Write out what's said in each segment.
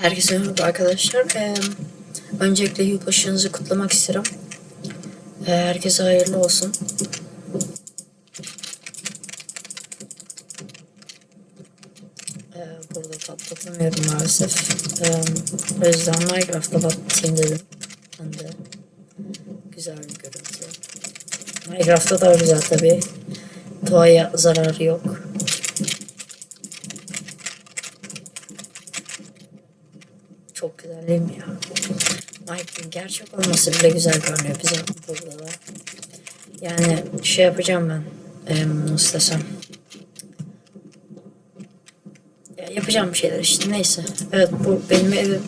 Herkese merhaba arkadaşlar. Ee, öncelikle yılbaşınızı kutlamak isterim. Ee, herkese hayırlı olsun. Ee, burada patlatamıyorum maalesef. Ee, o yüzden Minecraft'ta patlatayım dedim. Ben de güzel bir görüntü. Minecraft'ta daha güzel tabii. Doğaya zararı yok. Çok güzel değil mi ya? Mike'ın gerçek olması bile güzel görünüyor bizim burada da. Yani şey yapacağım ben. Ee, nasıl desem. Ya yapacağım bir şeyler işte neyse. Evet bu benim evim.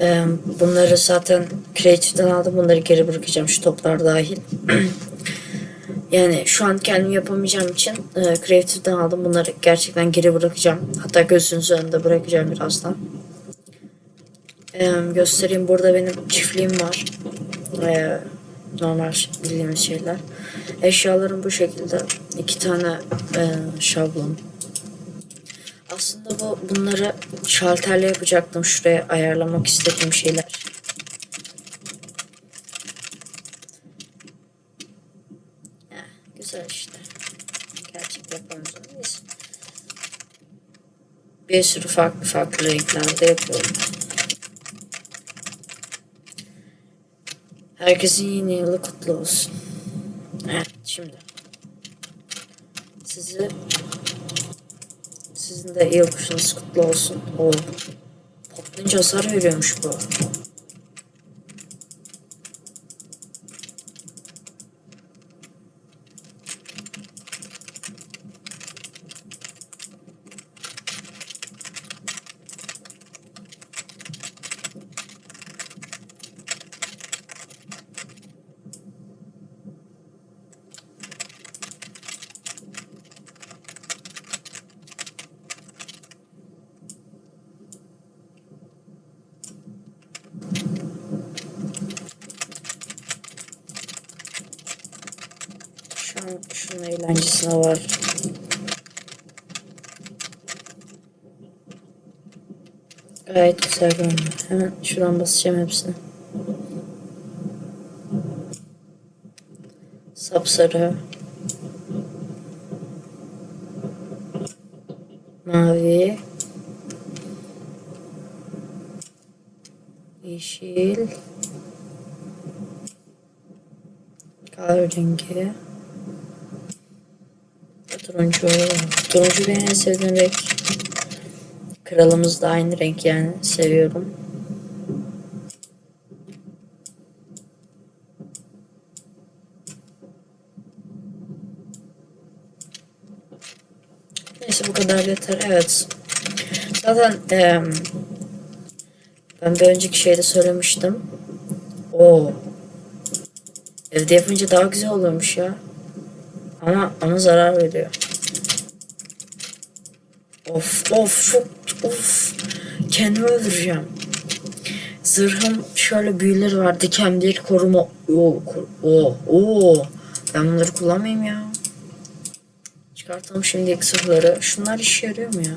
Ee, bunları zaten Creative'den aldım. Bunları geri bırakacağım şu toplar dahil. yani şu an kendim yapamayacağım için e, Creative'den aldım. Bunları gerçekten geri bırakacağım. Hatta gözünüzün önünde bırakacağım birazdan. Ee, göstereyim. Burada benim çiftliğim var. Ee, normal bildiğimiz şeyler. Eşyalarım bu şekilde. İki tane e, şablon. Aslında bu bunları şalterle yapacaktım. Şuraya ayarlamak istediğim şeyler. Güzel işte. Gerçek yapamıyoruz. Bir sürü farklı farklı renklerde yapıyorum. Herkesin yeni yılı kutlu olsun. Evet şimdi. Sizi sizin de yılbaşınız kutlu olsun. O patlayınca hasar veriyormuş bu. Şu an şunun eğlencesine var. Gayet güzel görünüyor. Hemen şuradan basacağım hepsini. Sapsarı. Mavi. Yeşil. Kahverengi. Turuncu. Turuncu benim en sevdiğim renk. Kralımız da aynı renk yani. Seviyorum. Neyse bu kadar yeter. Evet. Zaten em, ben bir önceki şeyde söylemiştim. O evde yapınca daha güzel oluyormuş ya. Ama ama zarar veriyor. Of of çok of. Kendimi öldüreceğim. Zırhım şöyle büyüleri var. Diken bir koruma. Oo, kor- oo, oo. Ben bunları kullanmayayım ya. Çıkartalım şimdi zırhları. Şunlar işe yarıyor mu ya?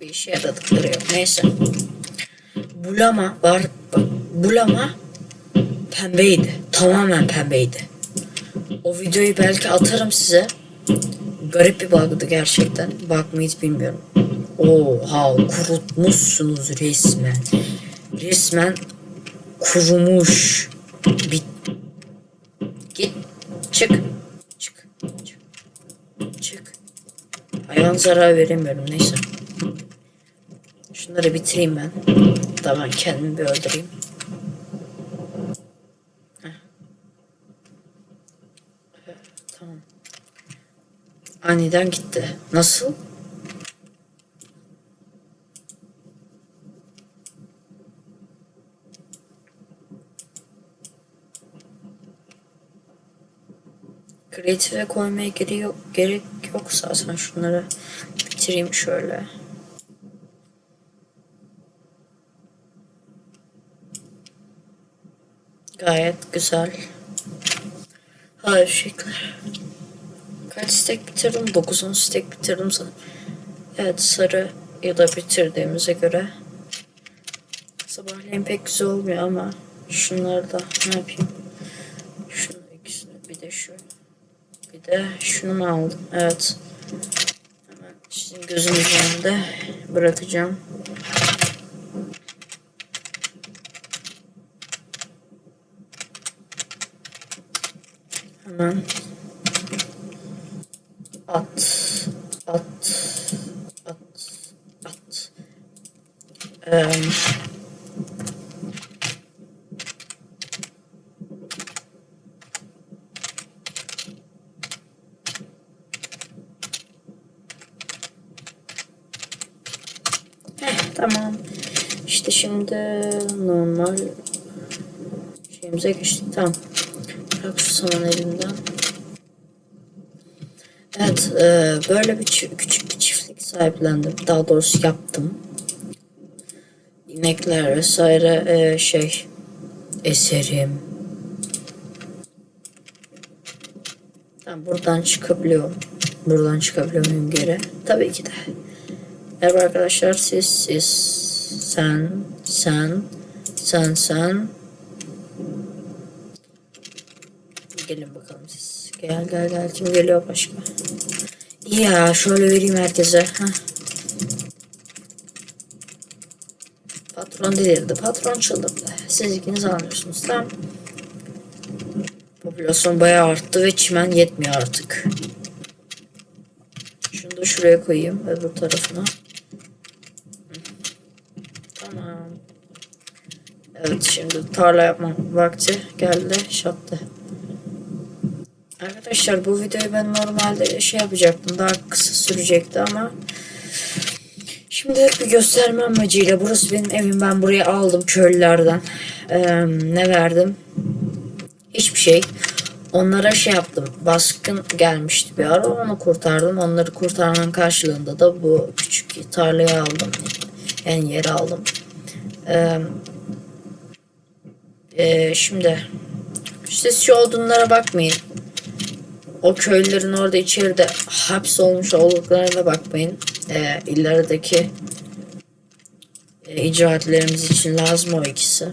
Bir işe yaradıkları yok. Neyse. Bulama var. Bulama pembeydi. Tamamen pembeydi. O videoyu belki atarım size. Garip bir bug'dı gerçekten. Bug mı hiç bilmiyorum. Oha kurutmuşsunuz resmen. Resmen kurumuş. Bit. Git. Çık. Çık. Çık. Çık. Hayvan zarar veremiyorum neyse. Şunları bitireyim ben. Ben kendimi bir öldüreyim. Heh. Evet, Tamam. Aniden gitti. Nasıl? Kreatife koymaya gerek yok, gerek yok zaten şunları bitireyim şöyle. Gayet güzel. Harika. Kaç stek bitirdim? 9-10 stek bitirdim sanırım. Evet sarı ya da bitirdiğimize göre sabahleyin pek güzel olmuyor ama şunları da ne yapayım? Şunu ikisini bir de şu bir de şunu aldım? Evet. Hemen sizin gözünüzün önünde bırakacağım. Hemen at, at, at, at. Heh, tamam. İşte şimdi normal şeyimize geçtik. Tamam. Bırak şu saman elimden. Evet, e, böyle bir küçük bir çiftlik sahiplendim. Daha doğrusu yaptım. İnekler vesaire e, şey eserim. Tamam, buradan çıkabiliyorum. Buradan çıkabiliyor muyum geri? Tabii ki de. Merhaba arkadaşlar, siz, siz, sen, sen, sen, sen. Gel gel gel. Kim geliyor? İyi ya şöyle vereyim herkese. Heh. Patron delirdi. Patron çıldırdı. Siz ikiniz anlıyorsunuz. Tamam. Popülasyon bayağı arttı ve çimen yetmiyor artık. Şunu da şuraya koyayım. Öbür tarafına. Tamam. Evet şimdi tarla yapma vakti geldi. Şattı. Arkadaşlar bu videoyu ben normalde şey yapacaktım. Daha kısa sürecekti ama Şimdi bir gösterme amacıyla burası benim evim. Ben buraya aldım köylülerden. Ee, ne verdim? Hiçbir şey. Onlara şey yaptım. Baskın gelmişti bir ara. Onu kurtardım. Onları kurtarmanın karşılığında da bu küçük tarlayı aldım. Yani yeri aldım. Ee, e, şimdi siz şu odunlara bakmayın. O köylülerin orada içeride hapsolmuş olduklarına bakmayın. Ee, ilerideki e, icraatlerimiz için lazım o ikisi.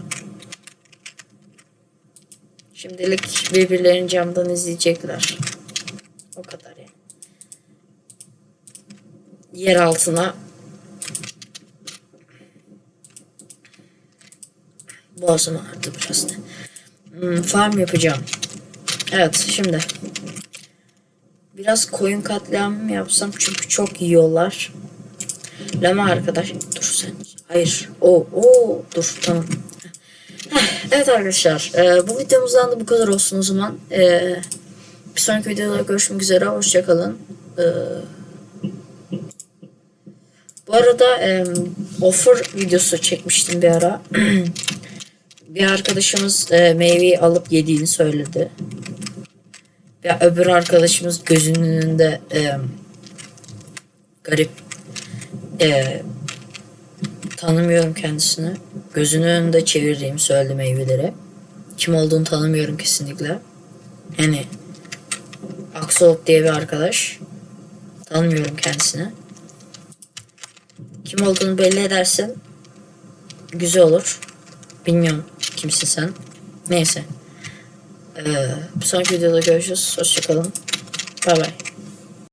Şimdilik birbirlerini camdan izleyecekler. O kadar yani. Yer altına Boğazım ağrıdı biraz da. Hmm, farm yapacağım. Evet şimdi. Biraz koyun katliamı mı yapsam çünkü çok yiyorlar. Lama arkadaş. Dur sen. Hayır. O o dur tamam. Evet arkadaşlar. e, bu videomuzdan da bu kadar olsun o zaman. E, bir sonraki videoda görüşmek üzere. Hoşçakalın. E, bu arada e, offer videosu çekmiştim bir ara. bir arkadaşımız e, meyveyi alıp yediğini söyledi. Ya öbür arkadaşımız gözünün önünde e, garip e, tanımıyorum kendisini. Gözünün önünde çevirdiğimi söyledi meyveleri. Kim olduğunu tanımıyorum kesinlikle. Yani Axolot diye bir arkadaş. Tanımıyorum kendisini. Kim olduğunu belli edersen güzel olur. Bilmiyorum kimsin sen. Neyse. Ee, bir sonraki videoda görüşürüz. Hoşçakalın. Bay bay.